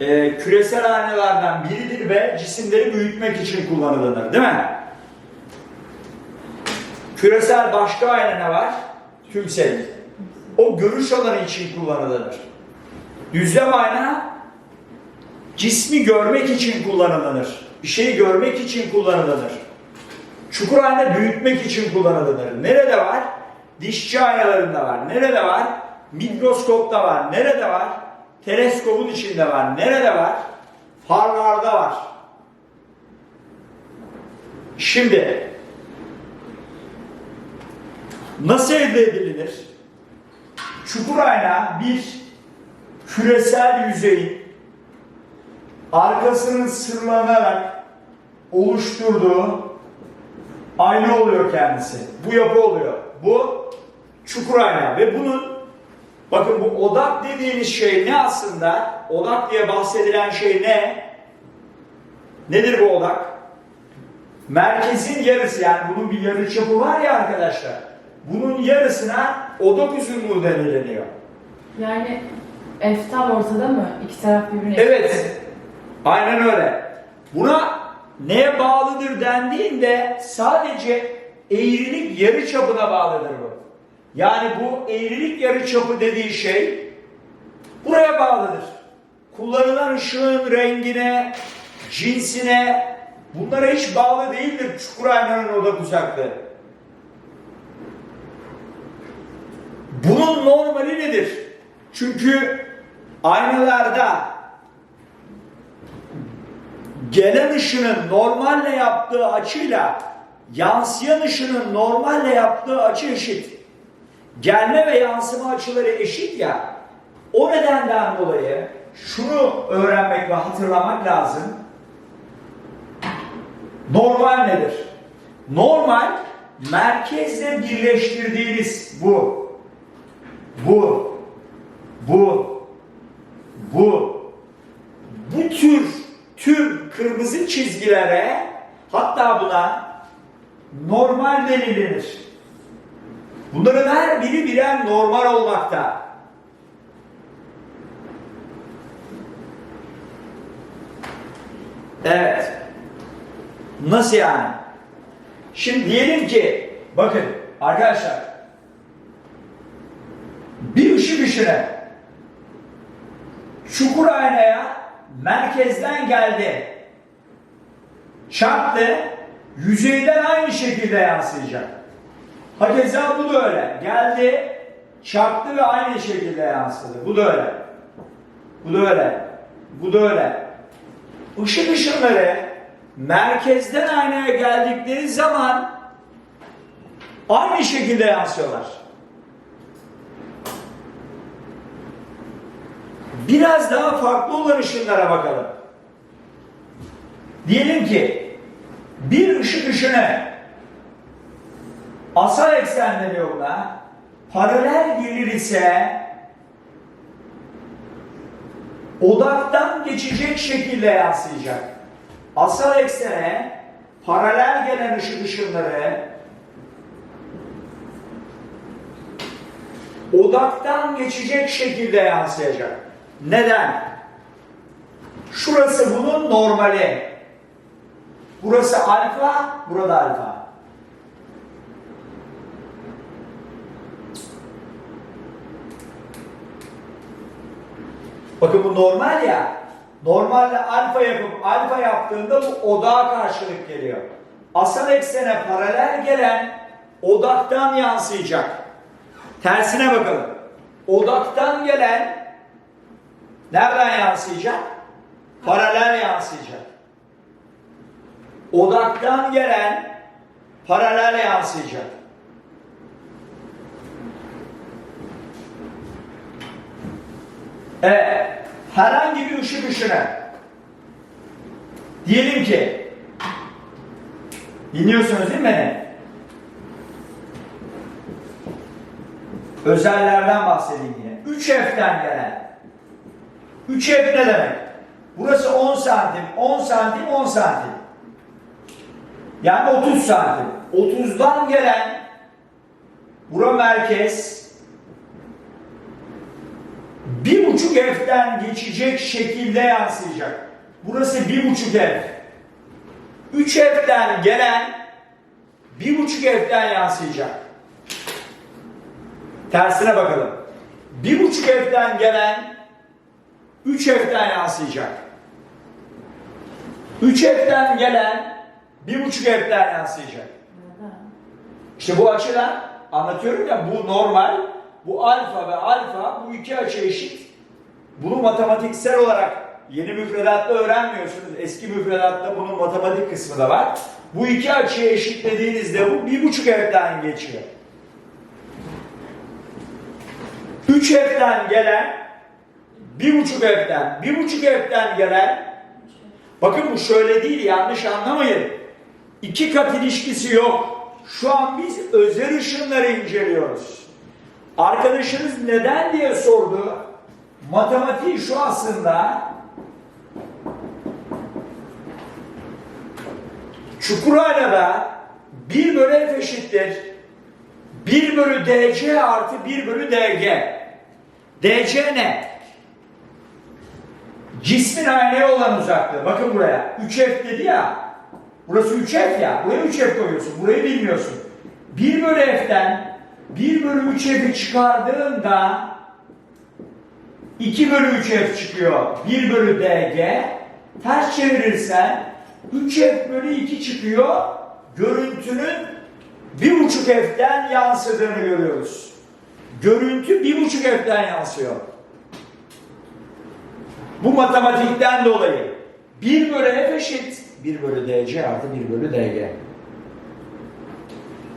e, küresel aynalardan biridir ve cisimleri büyütmek için kullanılır değil mi? Küresel başka ayna ne var? Tümsel. O görüş alanı için kullanılır. Düzlem ayna cismi görmek için kullanılır. Bir şeyi görmek için kullanılır. Çukur ayna büyütmek için kullanılır. Nerede var? Dişçi aynalarında var. Nerede var? Mikroskopta var. Nerede var? Teleskopun içinde var. Nerede var? Farlarda var. Şimdi nasıl elde edilir? Çukur ayna bir küresel yüzeyin arkasının sırlanarak oluşturduğu ayna oluyor kendisi. Bu yapı oluyor. Bu çukur ayna ve bunun bakın bu odak dediğimiz şey ne aslında? Odak diye bahsedilen şey ne? Nedir bu odak? Merkezin yarısı yani bunun bir yarıçapı var ya arkadaşlar. Bunun yarısına odak uzunluğu denileniyor. Yani eftal ortada mı? İki taraf birbirine Evet. Aynen öyle. Buna neye bağlıdır dendiğinde sadece eğrilik yarı çapına bağlıdır bu. Yani bu eğrilik yarı çapı dediği şey buraya bağlıdır. Kullanılan ışığın rengine, cinsine bunlara hiç bağlı değildir çukur aynanın odak uzaklığı. Bunun normali nedir? Çünkü aynalarda gelen ışının normalle yaptığı açıyla yansıyan ışının normalle yaptığı açı eşit. Gelme ve yansıma açıları eşit ya. O nedenden dolayı şunu öğrenmek ve hatırlamak lazım. Normal nedir? Normal merkezle birleştirdiğiniz bu. Bu. Bu. Bu. Bu tür tüm kırmızı çizgilere hatta buna normal denilir. Bunların her biri birer normal olmakta. Evet. Nasıl yani? Şimdi diyelim ki bakın arkadaşlar bir ışık ışını çukur aynaya merkezden geldi. Çarptı, yüzeyden aynı şekilde yansıyacak. Hakeza bu da öyle. Geldi, çarptı ve aynı şekilde yansıdı. Bu da öyle. Bu da öyle. Bu da öyle. Işık ışınları merkezden aynaya geldikleri zaman aynı şekilde yansıyorlar. Biraz daha farklı olan ışınlara bakalım. Diyelim ki bir ışık ışını asal eksenleri yoluna paralel gelir ise odaktan geçecek şekilde yansıyacak. Asal eksene paralel gelen ışık ışınları odaktan geçecek şekilde yansıyacak. Neden? Şurası bunun normali. Burası alfa, burada alfa. Bakın bu normal ya. Normalde alfa yapıp alfa yaptığında bu odağa karşılık geliyor. Asal eksene paralel gelen odaktan yansıyacak. Tersine bakalım. Odaktan gelen nereden yansıyacak? Paralel yansıyacak. Odaktan gelen paralel yansıyacak. Evet. Herhangi bir ışık ışını diyelim ki dinliyorsunuz değil mi beni? Özellerden bahsedeyim yine. 3F'den gelen. 3F ne demek? Burası 10 santim, 10 santim, 10 santim. Yani 30 santim. 30'dan gelen bura merkez bir buçuk F'den geçecek şekilde yansıyacak. Burası bir buçuk F. 3 F'den gelen bir buçuk F'den yansıyacak. Tersine bakalım. Bir buçuk F'den gelen 3 F'den yansıyacak. 3 F'den gelen bir buçuk F'den yansıyacak. İşte bu açıdan anlatıyorum ya bu normal, bu alfa ve alfa bu iki açı eşit. Bunu matematiksel olarak yeni müfredatta öğrenmiyorsunuz. Eski müfredatta bunun matematik kısmı da var. Bu iki açıyı eşitlediğinizde bu bir buçuk evden geçiyor. Üç evden gelen bir buçuk evden, bir buçuk evden gelen bakın bu şöyle değil yanlış anlamayın. İki kat ilişkisi yok. Şu an biz özel ışınları inceliyoruz. Arkadaşınız neden diye sordu. Matematiği şu aslında Çukuray'da 1 bölü f eşittir 1 bölü dc artı 1 bölü dg. dc ne? Cismin aynaya olan uzaklığı. Bakın buraya. 3f dedi ya. Burası 3f ya. Buraya 3f koyuyorsun. Burayı bilmiyorsun. 1 bölü f'ten 1 bölü 3f'i çıkardığında 2 bölü 3f çıkıyor. 1 bölü dg. Ters çevirirsen 3f bölü 2 çıkıyor. Görüntünün 1,5 f'ten yansıdığını görüyoruz. Görüntü 1,5 f'ten yansıyor. Bu matematikten dolayı 1 bölü f eşit 1 bölü dc artı 1 bölü dg.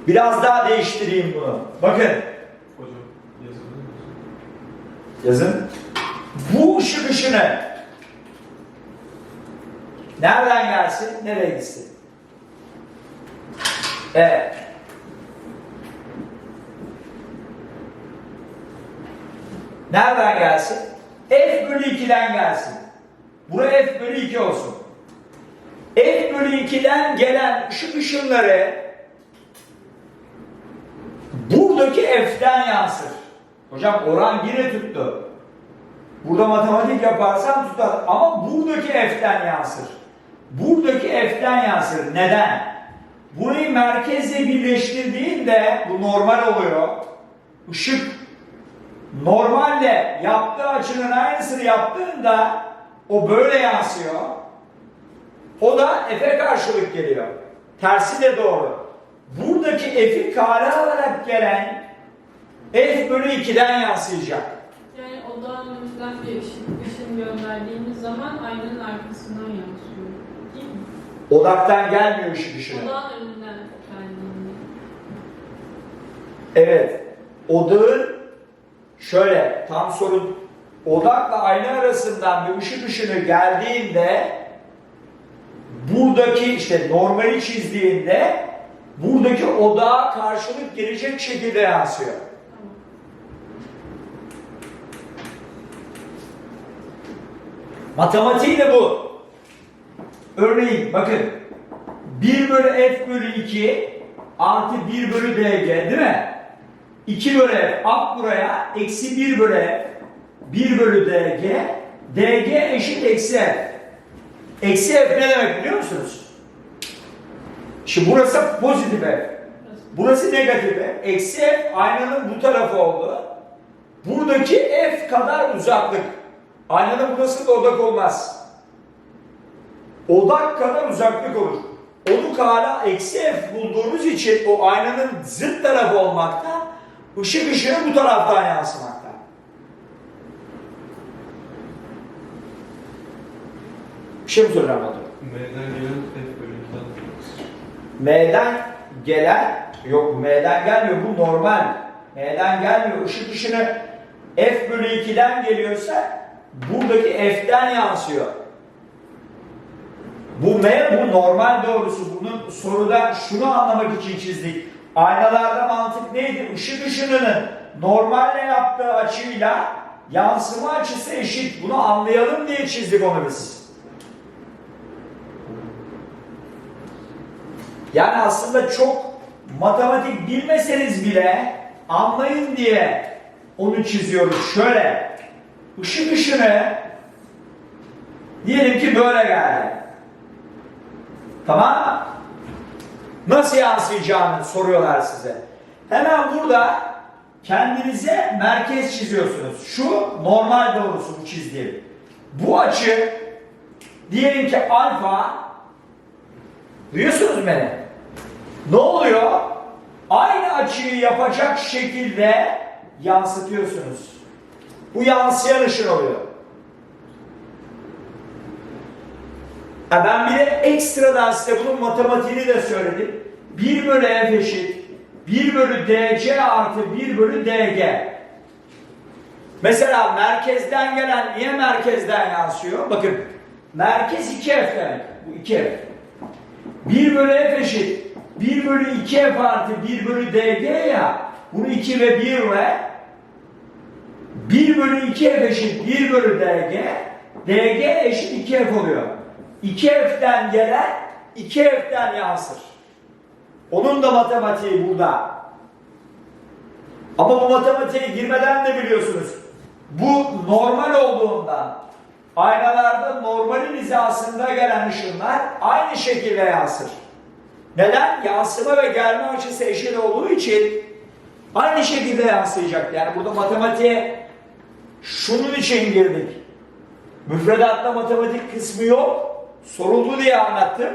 Biraz daha değiştireyim bunu. Bakın Hocam mısın? yazın. Bu ışık ışını nereden gelsin, nereye gitsin? Evet. Nereden gelsin? F bölü 2'den gelsin. Buraya F bölü 2 olsun. F bölü 2'den gelen ışık ışınları buradaki F'den yansır. Hocam oran yine tuttu. Burada matematik yaparsan tutar ama buradaki F'den yansır. Buradaki F'den yansır. Neden? Burayı merkezle birleştirdiğinde bu normal oluyor. Işık normalde yaptığı açının aynısını yaptığında o böyle yansıyor. O da F'e karşılık geliyor. Tersi de doğru. Buradaki F'i kare alarak gelen F bölü 2'den yansıyacak. Yani odağın önünden bir ışık, ışın gönderdiğimiz zaman aynanın arkasından yansıyor. Değil mi? Odaktan gelmiyor ışık ışını. Odağın önünden geldiğinde. Evet. Odağın şöyle tam sorun odakla ayna arasından bir ışık ışını geldiğinde buradaki işte normali çizdiğinde buradaki odağa karşılık gelecek şekilde yansıyor. Matematiği de bu. Örneğin bakın 1 bölü f bölü 2 artı 1 bölü dg değil mi? 2 bölü f at buraya eksi 1 bölü f 1 bölü dg dg eşit eksi f. Eksi f ne demek biliyor musunuz? Şimdi burası pozitif. Burası negatif f. Eksi f aynanın bu tarafı oldu. Buradaki f kadar uzaklık. Aynanın burası da odak olmaz. Odak kadar uzaklık olur. Onu kala eksi f bulduğumuz için o aynanın zıt tarafı olmakta, ışık ışığı bu taraftan yansımakta. Bir şey mi Batu? M'den gelen F bölü 2'den M'den gelen, yok M'den gelmiyor bu normal. M'den gelmiyor. Işık ışını F bölü 2'den geliyorsa buradaki F'den yansıyor. Bu M bu normal doğrusu. Bunun soruda şunu anlamak için çizdik. Aynalarda mantık neydi? Işık ışınının normalle yaptığı açıyla yansıma açısı eşit. Bunu anlayalım diye çizdik onu biz. Yani aslında çok matematik bilmeseniz bile anlayın diye onu çiziyoruz. Şöyle ışık ışını diyelim ki böyle geldi. Tamam? Nasıl yansıyacağını soruyorlar size. Hemen burada kendinize merkez çiziyorsunuz. Şu normal doğrusu bu çizdiğim. Bu açı diyelim ki alfa duyuyorsunuz beni? Ne oluyor? Aynı açıyı yapacak şekilde yansıtıyorsunuz. Bu yansıyan ışın oluyor. Ha ben bir de ekstradan size bunun matematiğini de söyledim. 1 bölü f eşit 1 bölü dc artı 1 bölü dg. Mesela merkezden gelen niye merkezden yansıyor? Bakın merkez 2f demek. Bu 2f. 1 bölü f eşit 1 bölü 2f artı 1 bölü dg ya. Bunu 2 ve 1 ile 1 bölü 2f eşit 1 bölü dg. dg eşit 2f oluyor. 2f'den gelen 2f'den yansır. Onun da matematiği burada. Ama bu matematiğe girmeden de biliyorsunuz. Bu normal olduğundan aynalarda normalin hizasında gelen ışınlar aynı şekilde yansır. Neden? Yansıma ve gelme açısı eşit olduğu için aynı şekilde yansıyacak. Yani burada matematiğe şunun için girdik. Müfredatta matematik kısmı yok. Soruldu diye anlattım.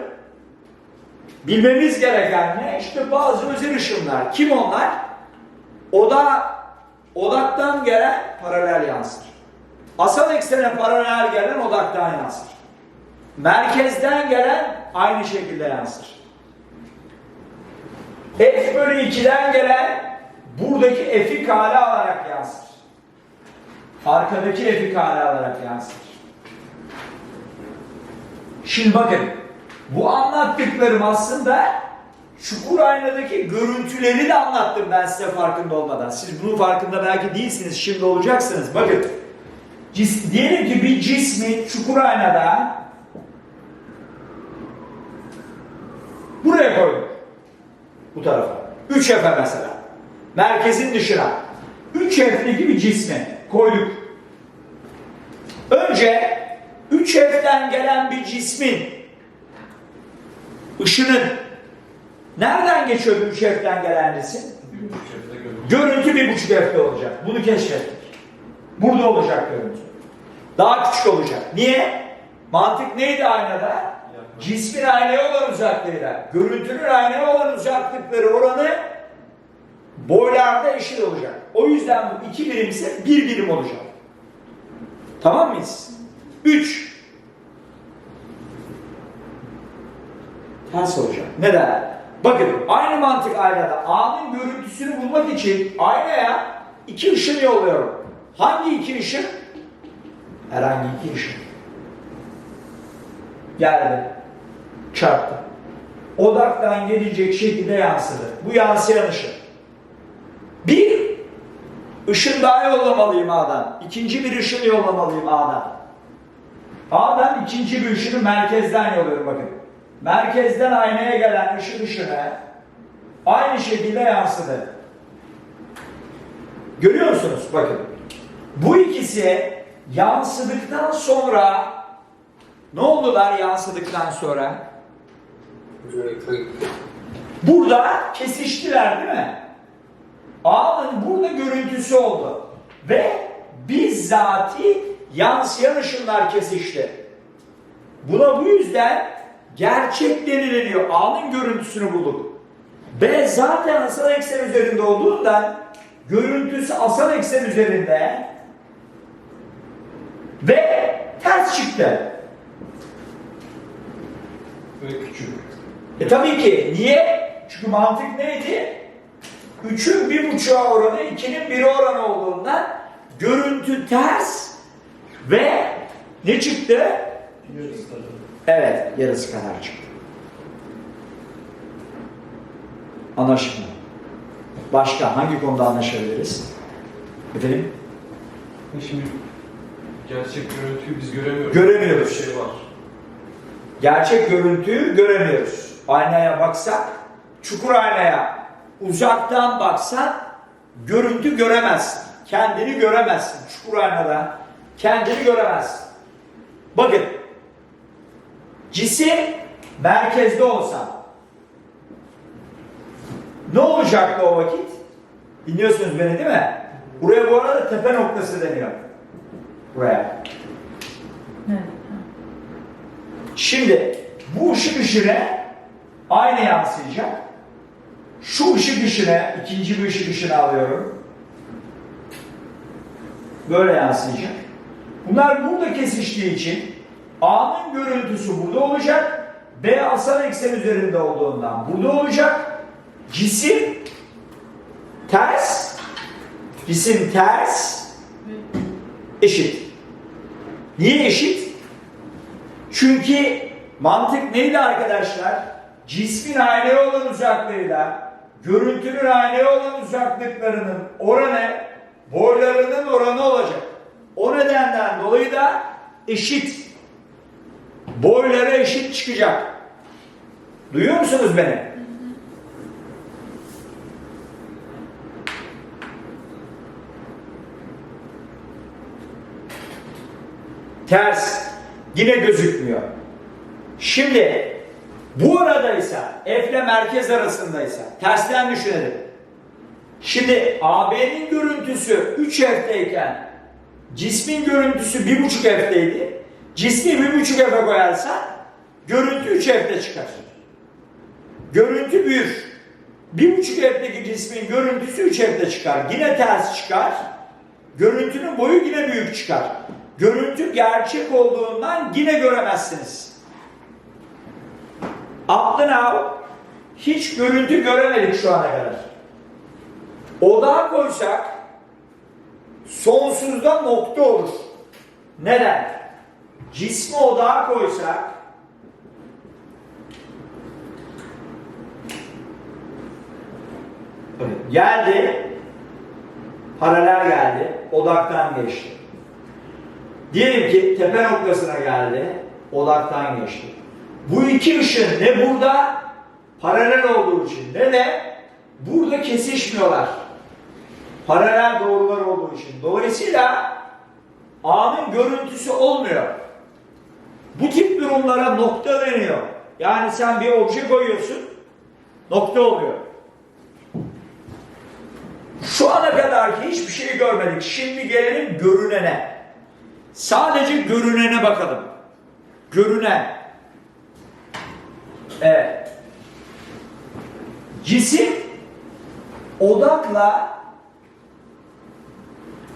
Bilmemiz gereken ne? İşte bazı özel ışınlar. Kim onlar? Oda, odaktan gelen paralel yansır. Asal eksene paralel gelen odaktan yansır. Merkezden gelen aynı şekilde yansır. F bölü 2'den gelen buradaki f'i kare alarak yansır. Arkadaki f'i kare alarak yansır. Şimdi bakın, bu anlattıklarım aslında çukur aynadaki görüntüleri de anlattım ben size farkında olmadan. Siz bunun farkında belki değilsiniz, şimdi olacaksınız. Bakın, cis, diyelim ki bir cismi çukur aynada buraya koyduk. Bu tarafa. 3 F mesela. Merkezin dışına. 3 F'deki bir cismi koyduk. Önce 3 F'den gelen bir cismin ışının nereden geçiyor bu 3 F'den gelen cisim? Görüntü bir buçuk F'de olacak. Bunu keşfettik. Burada olacak görüntü. Daha küçük olacak. Niye? Mantık neydi aynada? Cismin aynaya olan uzaklığıyla, görüntünün aynaya olan uzaklıkları oranı boylarda eşit olacak. O yüzden bu iki birimse bir birim olacak. Tamam mıyız? Üç. Ters olacak. Neden? Bakın aynı mantık aynada. A'nın görüntüsünü bulmak için aynaya iki ışın yolluyorum. Hangi iki ışın? Herhangi iki ışın. Geldi. Çarptı. Odaktan gelecek şekilde yansıdı. Bu yansıyan ışın. Bir ışın daha yollamalıyım A'dan. İkinci bir ışın yollamalıyım A'dan. A'dan ikinci bir ışını merkezden yolluyorum bakın. Merkezden aynaya gelen ışın ışını aynı şekilde yansıdı. Görüyor musunuz? Bakın. Bu ikisi yansıdıktan sonra ne oldular yansıdıktan sonra? Burada kesiştiler değil mi? A'nın burada görüntüsü oldu. Ve bizzati yansıyan ışınlar kesişti. Buna bu yüzden gerçek denileniyor. A'nın görüntüsünü bulduk. B zaten asal eksen üzerinde olduğundan görüntüsü asal eksen üzerinde ve ters çıktı. Ve küçük. E tabii ki. Niye? Çünkü mantık neydi? Üçün bir buçuğa oranı, ikinin biri oranı olduğundan görüntü ters ve ne çıktı? Yarısı da. Evet, yarısı kadar çıktı. Anlaşıldı. Başka hangi konuda anlaşabiliriz? Efendim? Şimdi gerçek görüntüyü biz göremiyoruz. Göremiyoruz. Bir şey var. Gerçek görüntüyü göremiyoruz. Aynaya baksak, çukur aynaya uzaktan baksan görüntü göremezsin. Kendini göremezsin çukur aynada. kendini göremez. Bakın. Cisim merkezde olsa ne olacaktı o vakit? Dinliyorsunuz beni değil mi? Buraya bu arada tepe noktası deniyor. Buraya. Şimdi bu ışık ışını aynı yansıyacak. Şu ışık ışını, ikinci bir ışık ışını alıyorum. Böyle yansıyacak. Bunlar burada kesiştiği için A'nın görüntüsü burada olacak. B asal eksen üzerinde olduğundan burada olacak. Cisim ters, cisim ters, eşit. Niye eşit? Çünkü mantık neydi arkadaşlar? Cismin aynaya olan uzaklığıyla görüntünün aynaya olan uzaklıklarının oranı boylarının oranı olacak. O nedenden dolayı da eşit. Boyları eşit çıkacak. Duyuyor musunuz beni? Ters. Yine gözükmüyor. Şimdi bu aradaysa, F ile merkez arasındaysa, tersten düşünelim. Şimdi AB'nin görüntüsü 3F'deyken cismin görüntüsü 1.5F'deydi. Cismi 1.5F'e koyarsa görüntü 3F'de çıkar. Görüntü büyür. 1.5F'deki cismin görüntüsü 3F'de çıkar. Yine ters çıkar. Görüntünün boyu yine büyük çıkar. Görüntü gerçek olduğundan yine göremezsiniz. Now hiç görüntü göremedik şu ana kadar. Odağa koysak sonsuzda nokta olur. Neden? Cismi odağa koysak geldi paralel geldi odaktan geçti. Diyelim ki tepe noktasına geldi odaktan geçti. Bu iki ışın ne burada paralel olduğu için ne de burada kesişmiyorlar. Paralel doğrular olduğu için. Dolayısıyla A'nın görüntüsü olmuyor. Bu tip durumlara nokta deniyor. Yani sen bir obje koyuyorsun, nokta oluyor. Şu ana kadar ki hiçbir şey görmedik. Şimdi gelelim görünene. Sadece görünene bakalım. Görünen. Evet. Cisim odakla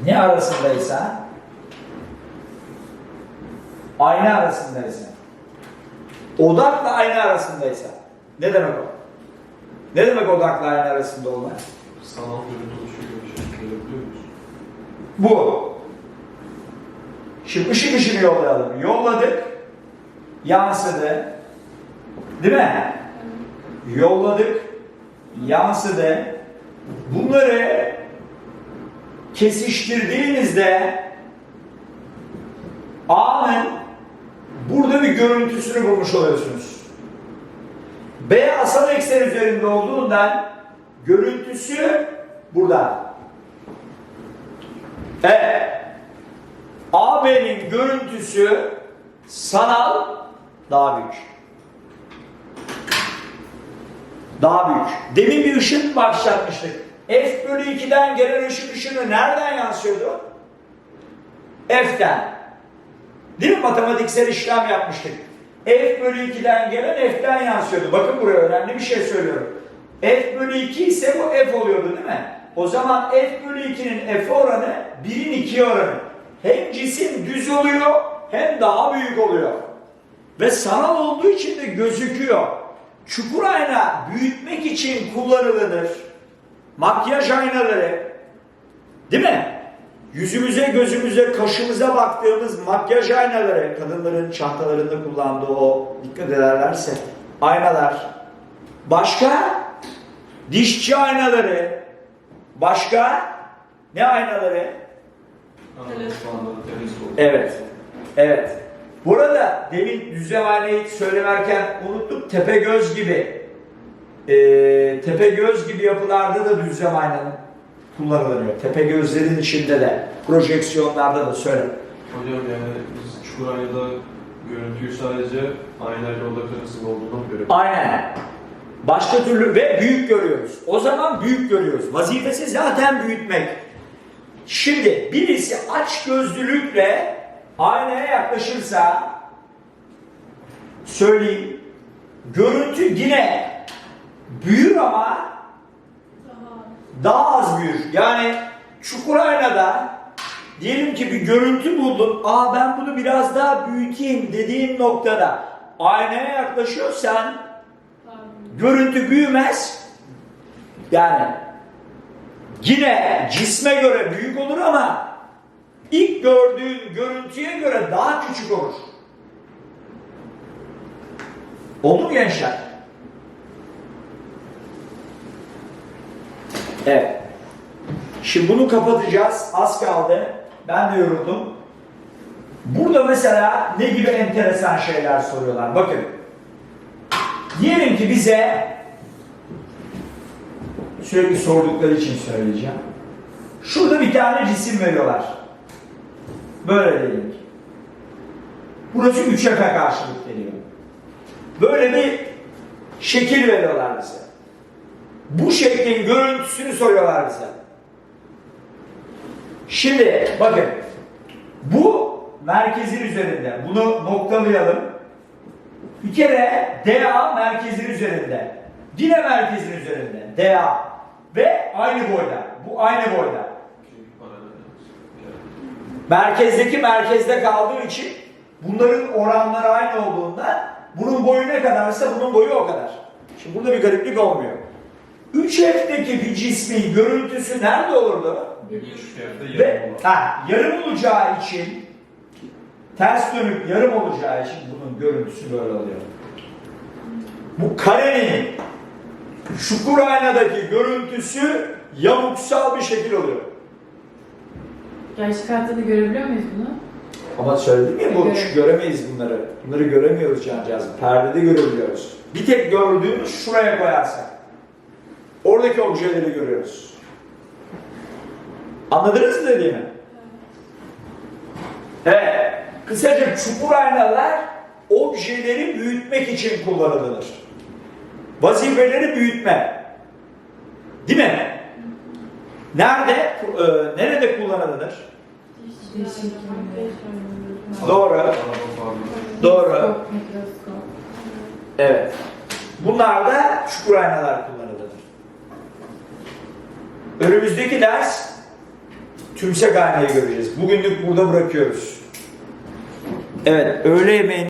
ne arasındaysa ayna arasındaysa odakla ayna arasındaysa ne demek o? Ne demek odakla ayna arasında olmak? Sanal görüntü oluşuyor şey görebiliyor musun? Bu. Şimdi ışık ışını yollayalım. Yolladık. Yansıdı. Değil mi? Yolladık. Yansıdı. Bunları kesiştirdiğinizde A'nın burada bir görüntüsünü bulmuş oluyorsunuz. B asal eksen üzerinde olduğundan görüntüsü burada. Evet. AB'nin görüntüsü sanal daha büyük. Daha büyük. Demin bir ışın başlatmıştık. F bölü 2'den gelen ışık ışını nereden yansıyordu? F'ten. Değil mi? Matematiksel işlem yapmıştık. F bölü 2'den gelen F'ten yansıyordu. Bakın buraya önemli bir şey söylüyorum. F bölü 2 ise bu F oluyordu değil mi? O zaman F bölü 2'nin F oranı 1'in 2'ye oranı. Hem cisim düz oluyor hem daha büyük oluyor. Ve sanal olduğu için de gözüküyor. Çukur ayna büyütmek için kullanılır. Makyaj aynaları. Değil mi? Yüzümüze, gözümüze, kaşımıza baktığımız makyaj aynaları, kadınların çantalarında kullandığı o dikkat ederlerse aynalar. Başka? Dişçi aynaları. Başka? Ne aynaları? Evet. Evet. Burada demin düzlem aynayı söylerken unuttuk. Tepe göz gibi. Ee, tepe göz gibi yapılarda da düzlem aynanın kullanılıyor. Tepe gözlerin içinde de projeksiyonlarda da söyle. Hocam yani biz Çukuray'da görüntüyü sadece aynayla odak arasında olduğunu mu görebiliyoruz? Aynen. Başka türlü ve büyük görüyoruz. O zaman büyük görüyoruz. Vazifesi zaten büyütmek. Şimdi birisi aç gözlülükle aynaya yaklaşırsa söyleyeyim görüntü yine büyür ama Daha az büyür. Yani çukur aynada diyelim ki bir görüntü buldun. Aa ben bunu biraz daha büyüteyim dediğin noktada aynaya yaklaşıyorsan görüntü büyümez. Yani yine cisme göre büyük olur ama ilk gördüğün görüntüye göre daha küçük olur. Oldu mu gençler? Evet. Şimdi bunu kapatacağız. Az kaldı. Ben de yoruldum. Burada mesela ne gibi enteresan şeyler soruyorlar. Bakın. Diyelim ki bize sürekli sordukları için söyleyeceğim. Şurada bir tane cisim veriyorlar. Böyle ki. Burası 3'e karşılık geliyor. Böyle bir şekil veriyorlar bize. Bu şeklin görüntüsünü soruyorlar bize. Şimdi bakın. Bu merkezin üzerinde. Bunu noktalayalım. Bir kere DA merkezin üzerinde. Yine merkezin üzerinde. DA. Ve aynı boyda. Bu aynı boyda. Merkezdeki merkezde kaldığı için bunların oranları aynı olduğundan bunun boyu ne kadarsa bunun boyu o kadar. Şimdi burada bir gariplik olmuyor. 3F'deki bir cismin görüntüsü nerede olurdu? Bir buçuk yerde Ve yarım olan. ha, yarım olacağı için ters dönüp yarım olacağı için bunun görüntüsü böyle oluyor. Bu karenin çukur aynadaki görüntüsü yamuksal bir şekil oluyor. Gerçek hayatta da görebiliyor muyuz bunu? Ama söyledim ya bu Evet. göremeyiz bunları. Bunları göremiyoruz cancağız. Perdede görebiliyoruz. Bir tek gördüğümüz şuraya koyarsak. Oradaki objeleri görüyoruz. Anladınız mı dediğimi? Evet. Kısaca çukur aynalar objeleri büyütmek için kullanılır. Vazifeleri büyütme. Değil mi? Nerede? e, nerede kullanılır? Doğru. Doğru. Evet. Bunlar da çukur aynalar kullanılır. Önümüzdeki ders tümsek aynayı göreceğiz. Bugünlük burada bırakıyoruz. Evet, öğle yemeğini